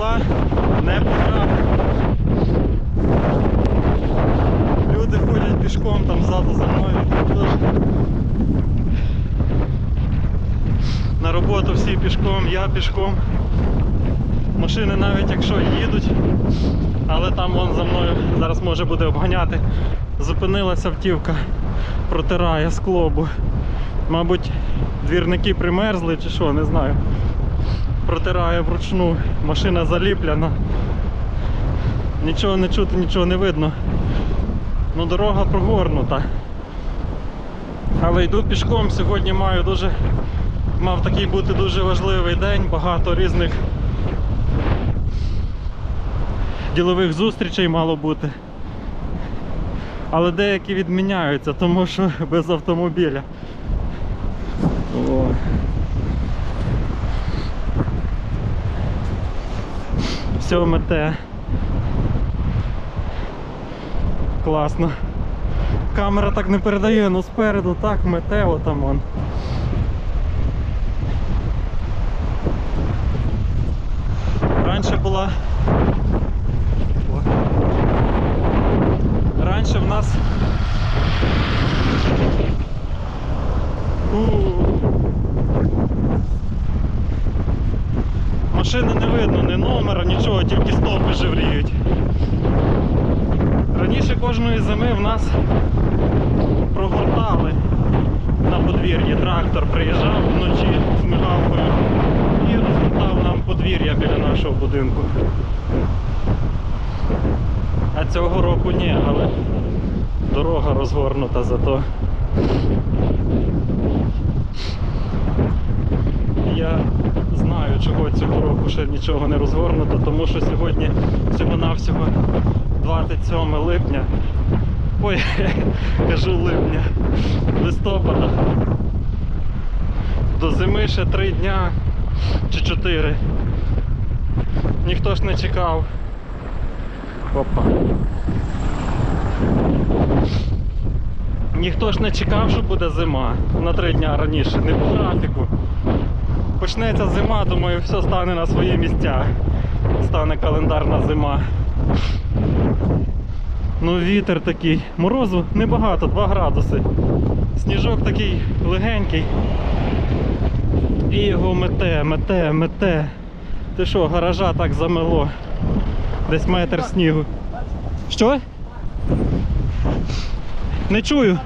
села не потрапив. Люди ходять пішком там ззаду за мною. На роботу всі пішком, я пішком. Машини навіть якщо їдуть, але там вон за мною зараз може буде обганяти. Зупинилася автівка, протирає скло, бо, мабуть, двірники примерзли чи що, не знаю. Протирає вручну, машина заліплена. Нічого не чути, нічого не видно. Ну дорога прогорнута. Але йду пішком, сьогодні маю дуже мав такий бути дуже важливий день, багато різних ділових зустрічей мало бути. Але деякі відміняються, тому що без автомобіля. О. Все мете. Класно. Камера так не передає, ну спереду так мете отам он. Раніше була. Раніше в нас. У. Машини не видно, ні номера, нічого, тільки стовпи живріють. Раніше кожної зими в нас прогортали на подвір'ї. Трактор приїжджав вночі з мигалкою і розгортав нам подвір'я біля нашого будинку. А цього року ні, але дорога розгорнута зато. Я знаю, чого цього року ще нічого не розгорнуто, тому що сьогодні всього-навсього 27 липня. Ой, кажу липня, листопада. До зими ще три дня чи чотири. Ніхто ж не чекав. Опа. Ніхто ж не чекав, що буде зима на три дня раніше, не по графіку. Почнеться зима, думаю, все стане на свої місця. Стане календарна зима. Ну вітер такий. Морозу небагато, 2 градуси. Сніжок такий легенький. І його мете, мете, мете. Ти що, гаража так замело. Десь метр снігу. Що? Не чую.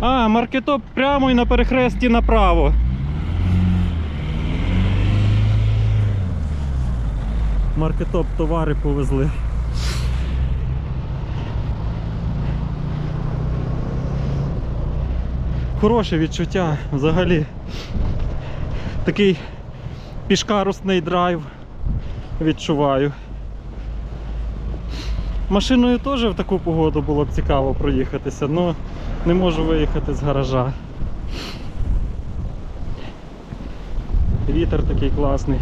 А, маркетоп прямо і на перехресті направо. Маркетоп товари повезли. Хороше відчуття взагалі. Такий пішкарусний драйв відчуваю. Машиною теж в таку погоду було б цікаво проїхатися, але не можу виїхати з гаража. Вітер такий класний.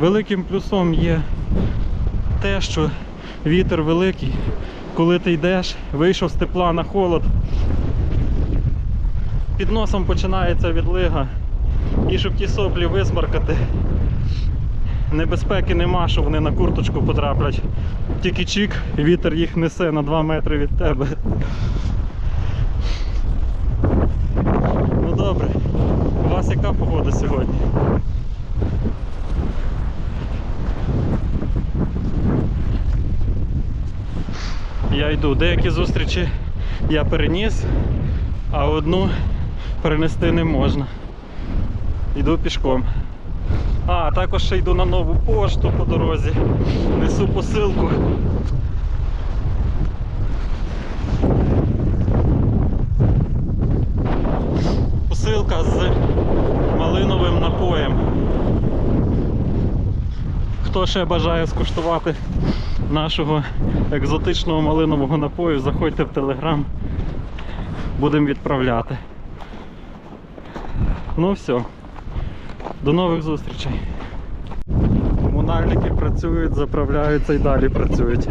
Великим плюсом є те, що вітер великий, коли ти йдеш, вийшов з тепла на холод, під носом починається відлига. І щоб ті соплі висмаркати, небезпеки нема, що вони на курточку потраплять. Тільки чік, вітер їх несе на 2 метри від тебе. Ну добре, у вас яка погода сьогодні? Я йду. Деякі зустрічі я переніс, а одну перенести не можна. Йду пішком. А, також ще йду на нову пошту по дорозі. Несу посилку. Посилка з малиновим напоєм. Хто ще бажає скуштувати нашого екзотичного малинового напою, заходьте в телеграм, будемо відправляти. Ну все, до нових зустрічей. Комунальники працюють, заправляються і далі працюють.